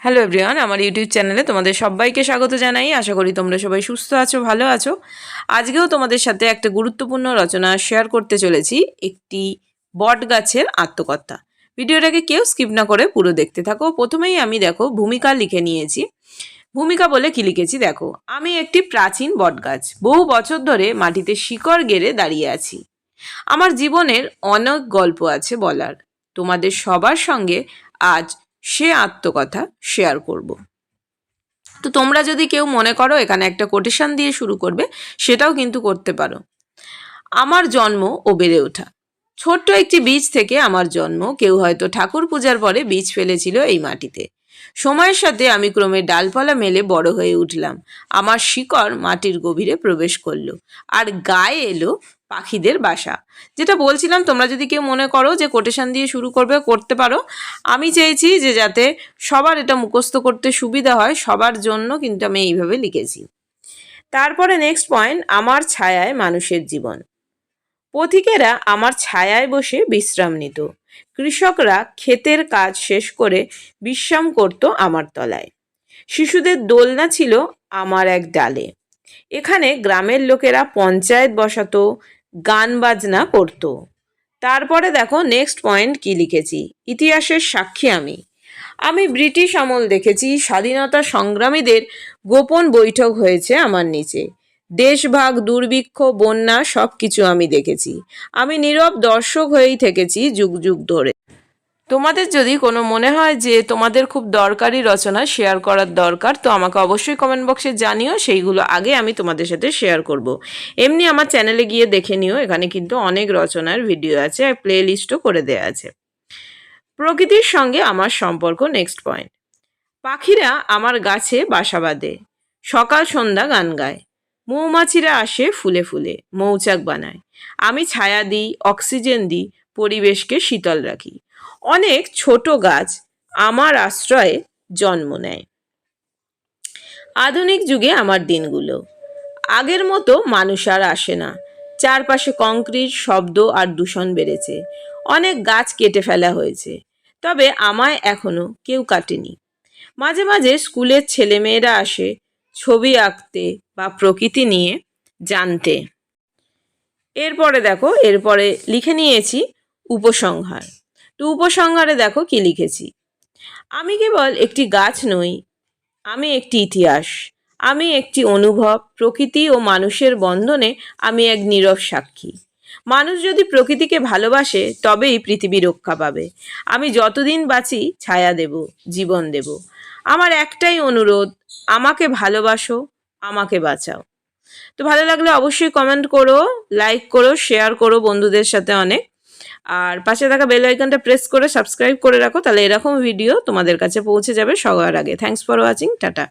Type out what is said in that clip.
Hello everyone আমার YouTube চ্যানেলে তোমাদের সবাইকে স্বাগত জানাই। আশা করি তোমরা সবাই সুস্থ আছো, ভালো আছো। আজকেও তোমাদের সাথে একটা গুরুত্বপূর্ণ রচনা শেয়ার করতে চলেছি, একটি বট গাছের আত্মকথা। ভিডিওটাকে কেউ স্কিপ না করে পুরো দেখতে থাকো। প্রথমেই আমি দেখো, ভূমিকা লিখে নিয়েছি। ভূমিকা বলে কি লিখেছি দেখো, আমি একটি প্রাচীন বটগাছ বহু বছর ধরে মাটিতে শিকড় গেড়ে দাঁড়িয়ে আছি। আমার জীবনের অনেক গল্প আছে বলার। তোমাদের সবার সঙ্গে আজ সে আত্মকথা শেয়ার করব। তো তোমরা যদি কেউ মনে করো এখানে একটা কোটেশন দিয়ে শুরু করবে, সেটাও কিন্তু করতে পারো। আমার জন্ম ও বেড়ে ওঠা। ছোট্ট একটি বীজ থেকে আমার জন্ম, কেউ হয়তো ঠাকুর পূজার পরে বীজ ফেলেছিল এই মাটিতে। সময়ের সাথে আমি ক্রমে ডালপালা মেলে বড় হয়ে উঠলাম। আমার শিকড় মাটির গভীরে প্রবেশ করল। আর গায়ে এলো পাখিদের বাসা। যেটা বলছিলাম, তোমরা যদি কেউ মনে করো যে কোটেশন দিয়ে শুরু করবে, করতে পারো। আমি চেয়েছি যে যাতে সবার এটা মুখস্থ করতে সুবিধা হয়, সবার জন্য কিন্তু আমি এইভাবে লিখেছি। তারপরে নেক্সট পয়েন্ট আমার ছায়ায় মানুষের জীবন। পথিকেরা আমার ছায়ায় বসে বিশ্রাম নিত। কৃষকরা ক্ষেতের কাজ শেষ করে বিশ্রাম করত আমার তলায়। শিশুদের দোলনা ছিল আমার এক ডালে। এখানে গ্রামের লোকেরা পঞ্চায়েত বসাতো, গান বাজনা করতো। তারপরে দেখো নেক্সট পয়েন্ট কি লিখেছি? ইতিহাসের সাক্ষী আমি। আমি ব্রিটিশ আমল দেখেছি, স্বাধীনতা সংগ্রামীদের গোপন বৈঠক হয়েছে আমার নিচে। দেশভাগ দুর্ভিক্ষ, বন্যা সব কিছু আমি দেখেছি। আমি নীরব দর্শক হয়েই থেকেছি যুগ যুগ ধরে। তোমাদের যদি কোনো মনে হয় যে তোমাদের খুব দরকারি রচনা শেয়ার করার দরকার, তো আমাকে অবশ্যই কমেন্ট বক্সে জানিও, সেইগুলো আগে আমি তোমাদের সাথে শেয়ার করব। এমনি আমার চ্যানেলে গিয়ে দেখে নিও, এখানে কিন্তু অনেক রচনার ভিডিও আছে, আর প্লে লিস্টও করে দেওয়া আছে। প্রকৃতির সঙ্গে আমার সম্পর্ক নেক্সট পয়েন্ট পাখিরা আমার গাছে বাসা বাঁধে, সকাল সন্ধ্যা গান গায়। মৌমাছিরা আসে ফুলে ফুলে, মৌচাক বানায়। আমি ছায়া দিই, অক্সিজেন দিই, পরিবেশকে শীতল রাখি। অনেক ছোট গাছ আমার আশ্রয়ে জন্ম নেয়। আধুনিক যুগে আমার দিনগুলো। আগের মতো মানুষ আর আসে না। চারপাশে কংক্রিট, শব্দ আর দূষণ বেড়েছে। অনেক গাছ কেটে ফেলা হয়েছে। তবে আমায় এখনও কেউ কাটেনি। মাঝে মাঝে স্কুলের ছেলেমেয়েরা আসে ছবি আঁকতে বা প্রকৃতি নিয়ে জানতে। এরপরে দেখো, এরপরে লিখে নিয়েছি উপসংহার। তো উপসংহারে দেখো কি লিখেছি? আমি কেবল একটি গাছ নই, আমি একটি ইতিহাস, আমি একটি অনুভব, প্রকৃতি ও মানুষের বন্ধনে আমি এক নীরব সাক্ষী। মানুষ যদি প্রকৃতিকে ভালোবাসে, তবেই পৃথিবী রক্ষা পাবে। আমি যতদিন বাঁচি, ছায়া দেব, জীবন দেব। আমার একটাই অনুরোধ আমাকে ভালোবাসো, আমাকে বাঁচাও। তো ভালো লাগলে অবশ্যই কমেন্ট করো লাইক করো শেয়ার করো বন্ধুদের সাথে অনেক। আর পাশে থাকা বেল আইকনটা প্রেস করে সাবস্ক্রাইব করে রাখো, তাহলে এরকম ভিডিও তোমাদের কাছে পৌঁছে যাবে সবার আগে। Thanks for watching tata.